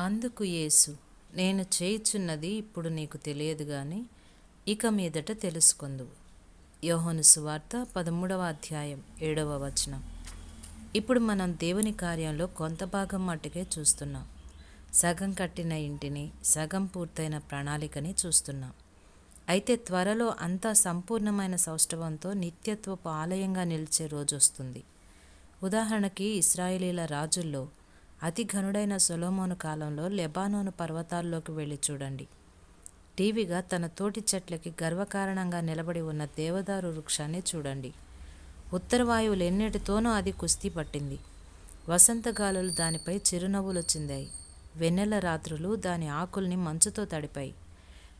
అందుకు యేసు నేను చేయుచున్నది ఇప్పుడు నీకు తెలియదు గాని ఇక మీదట తెలుసుకుందువు. యోహోను సువార్త పదమూడవ అధ్యాయం ఏడవ వచనం. ఇప్పుడు మనం దేవుని కార్యంలో కొంత భాగం మట్టుకే చూస్తున్నాం. సగం కట్టిన ఇంటిని సగం పూర్తయిన ప్రణాళికని చూస్తున్నాం. అయితే త్వరలో అంతా సంపూర్ణమైన సౌష్ఠవంతో నిత్యత్వపు ఆలయంగా నిలిచే రోజు వస్తుంది. ఉదాహరణకి ఇస్రాయేలీల రాజుల్లో అతి ఘనుడైన సొలోమోను కాలంలో లెబానోను పర్వతాల్లోకి వెళ్ళి చూడండి. టీవీగా తన తోటి చెట్లకి గర్వకారణంగా నిలబడి ఉన్న దేవదారు వృక్షాన్ని చూడండి. ఉత్తరవాయువులు ఎన్నిటితోనూ అది కుస్తీ పట్టింది. వసంతగాలులు దానిపై చిరునవ్వులు చిందాయి వెన్నెల రాత్రులు దాని ఆకుల్ని మంచుతో తడిపాయి.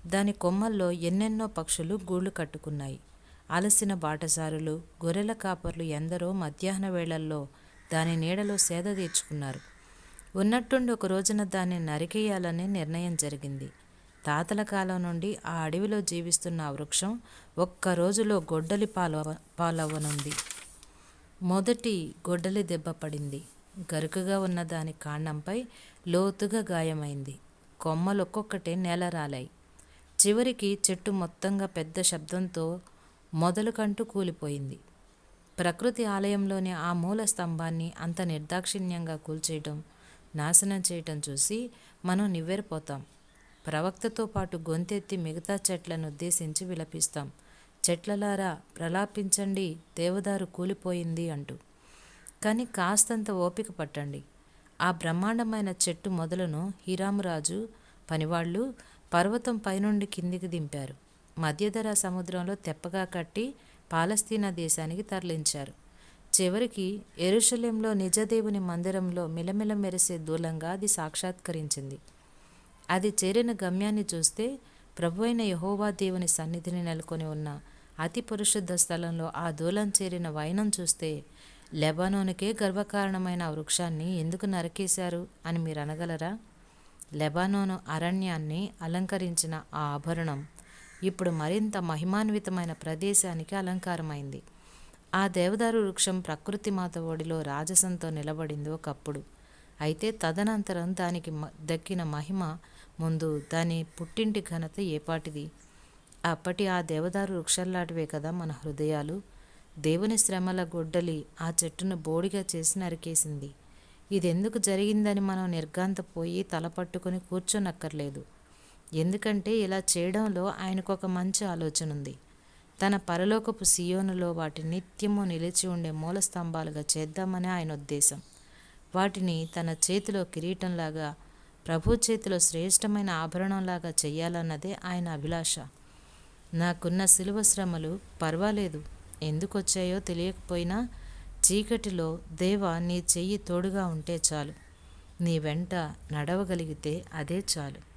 దాని కొమ్మల్లో ఎన్నెన్నో పక్షులు గూళ్ళు కట్టుకున్నాయి. అలసిన బాటసారులు గొర్రెల కాపర్లు ఎందరో మధ్యాహ్న వేళల్లో దాని నీడలో సేద తీర్చుకున్నారు. ఉన్నట్టుండి ఒక రోజున దాన్ని నరికేయాలనే నిర్ణయం జరిగింది. తాతల కాలం నుండి ఆ అడవిలో జీవిస్తున్న ఆ వృక్షం ఒక్క రోజులో గొడ్డలి పాల పాలవ్వనుంది. మొదటి గొడ్డలి దెబ్బ పడింది. గరుకుగా ఉన్న దాని కాండంపై లోతుగా గాయమైంది. కొమ్మలు ఒక్కొక్కటే నేల రాలాయి. చివరికి చెట్టు మొత్తంగా పెద్ద శబ్దంతో మొదలుకంటూ కూలిపోయింది. ప్రకృతి ఆలయంలోని ఆ మూల స్తంభాన్ని అంత నిర్దాక్షిణ్యంగా కూల్చేయడం నాశనం చేయటం చూసి మనం నివ్వెరపోతాం. ప్రవక్తతో పాటు గొంతెత్తి మిగతా చెట్లను ఉద్దేశించి విలపిస్తాం. చెట్లలారా ప్రలాపించండి దేవదారు కూలిపోయింది అంటూ. కానీ కాస్తంత ఓపిక పట్టండి. ఆ బ్రహ్మాండమైన చెట్టు మొదలను హీరామురాజు పనివాళ్ళు పర్వతం పైనుండి కిందికి దింపారు. మధ్యధర సముద్రంలో తెప్పగా కట్టి పాలస్తీనా దేశానికి తరలించారు. చివరికి ఎరుషలేంలో నిజదేవుని మందిరంలో మిలమిల మెరిసే దూలంగా అది సాక్షాత్కరించింది. అది చేరిన గమ్యాన్ని చూస్తే ప్రభు అయిన యహోవా దేవుని సన్నిధిని నెలకొని ఉన్న అతి పరిశుద్ధ స్థలంలో ఆ దూలం చేరిన వైనం చూస్తే లెబానోనికే గర్వకారణమైన ఆ వృక్షాన్ని ఎందుకు నరికేశారు అని మీరు అనగలరా? లెబానోను అరణ్యాన్ని అలంకరించిన ఆ ఆభరణం ఇప్పుడు మరింత మహిమాన్వితమైన ప్రదేశానికి అలంకారమైంది. ఆ దేవదారు వృక్షం ప్రకృతి మాత ఒడిలో రాజసంతో నిలబడింది ఒకప్పుడు. అయితే తదనంతరం దానికి దక్కిన మహిమ ముందు దాని పుట్టింటి ఘనత ఏపాటిది. అప్పటి ఆ దేవదారు వృక్షంలాంటివే కదా మన హృదయాలు. దేవుని శ్రమల గొడ్డలి ఆ చెట్టును బోడిగా చేసి నరికేసింది. ఇదెందుకు జరిగిందని మనం నిర్గాంతపోయి తల పట్టుకొని కూర్చోనక్కర్లేదు. ఎందుకంటే ఇలా చేయడంలో ఆయనకు ఒక మంచి ఆలోచన ఉంది తన పరలోకపు సియోనులో వాటి నిత్యము నిలిచి ఉండే మూల స్తంభాలుగా చేద్దామని ఆయన ఉద్దేశం. వాటిని తన చేతిలో కిరీటంలాగా ప్రభు చేతిలో శ్రేష్టమైన ఆభరణంలాగా చేయాలన్నదే ఆయన అభిలాష. నాకున్న శిలువ శ్రమలు పర్వాలేదు. ఎందుకు వచ్చాయో తెలియకపోయినా చీకటిలో దేవ నీ చెయ్యి తోడుగా ఉంటే చాలు. నీ వెంట నడవగలిగితే అదే చాలు.